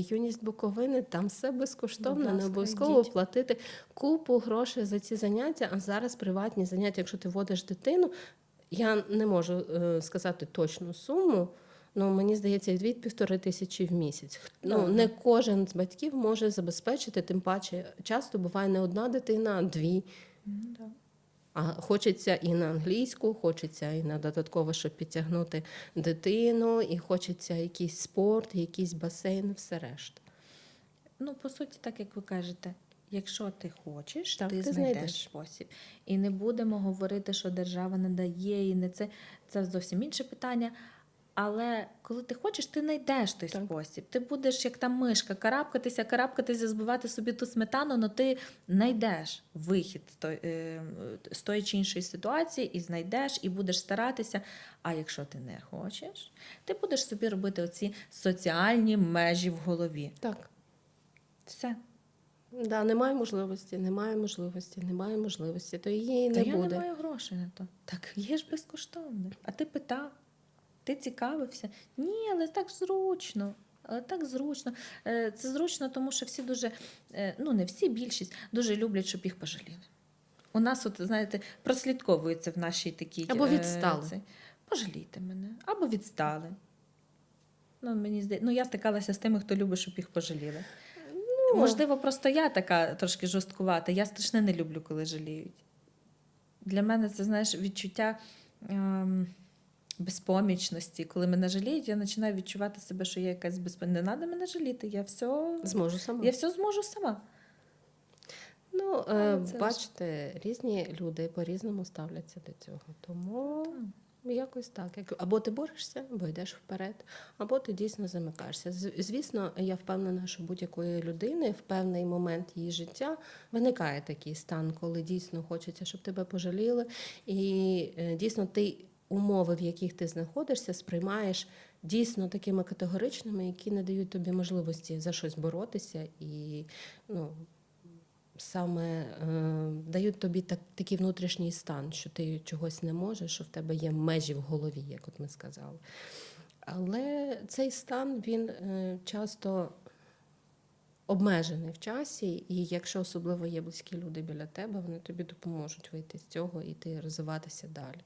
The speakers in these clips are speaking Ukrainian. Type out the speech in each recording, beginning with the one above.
Юність Буковини там все безкоштовно, не обов'язково платити купу грошей за ці заняття. А зараз приватні заняття, якщо ти водиш дитину, я не можу е, сказати точну суму. Ну, мені здається, від півтори тисячі в місяць. Ну, не кожен з батьків може забезпечити, тим паче часто буває не одна дитина, а дві. А хочеться і на англійську, хочеться і на додатково, щоб підтягнути дитину, і хочеться якийсь спорт, якийсь басейн, все решта. Ну, по суті, так як ви кажете, якщо ти хочеш, Так, ти, ти знайдеш знайдеш. спосіб. І не будемо говорити, що держава не дає, і не це. Це зовсім інше питання. Але коли ти хочеш, ти знайдеш той Так. спосіб. Ти будеш як та мишка, карабкатися, карабкатися, збивати собі ту сметану, але ти знайдеш вихід з той- е, з тої чи іншої ситуації, і знайдеш, і будеш старатися. А якщо ти не хочеш, ти будеш собі робити оці соціальні межі в голові. Так. Все. Да, немає можливості, немає можливості, немає можливості, то її Та не я буде. не маю грошей на то. Так є ж безкоштовне. А ти питав, ти цікавився. Ні, але так зручно. Але так зручно. Е, Це зручно, тому що всі дуже, е, ну не всі, більшість дуже люблять, щоб їх пожаліли. У нас, от, знаєте, прослідковується в нашій такій. Або е, відстали. цей, Пожалійте мене, або відстали. Ну, мені здається, ну я стикалася з тими, хто любить, щоб їх пожаліли. Ну, Можливо, просто я така трошки жорсткувата. Я страшне не люблю, коли жаліють. Для мене це, знаєш, відчуття ем, безпомічності. Коли мене жаліють, я починаю відчувати себе, що я якась безпомічна. Не треба мене жаліти. Я все, Зможу сама. я все зможу сама. Ну, е, це ж- бачите, різні люди по-різному ставляться до цього. Тому якось так. Як- Або ти борешся, або йдеш вперед, або ти дійсно замикаєшся. Звісно, я впевнена, що будь-якої людини в певний момент її життя виникає такий стан, коли дійсно хочеться, щоб тебе пожаліли, і е, дійсно ти умови, в яких ти знаходишся, сприймаєш дійсно такими категоричними, які не дають тобі можливості за щось боротися і ну, саме е, дають тобі так, такий внутрішній стан, що ти чогось не можеш, що в тебе є межі в голові, як от ми сказали. Але цей стан він е, часто обмежений в часі, і якщо особливо є близькі люди біля тебе, вони тобі допоможуть вийти з цього і ти розвиватися далі.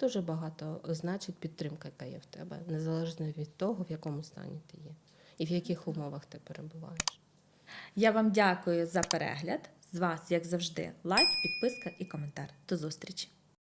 Дуже багато значить підтримка, яка є в тебе, незалежно від того, в якому стані ти є і в яких умовах ти перебуваєш. Я вам дякую за перегляд. З вас, як завжди, лайк, підписка і коментар. До зустрічі!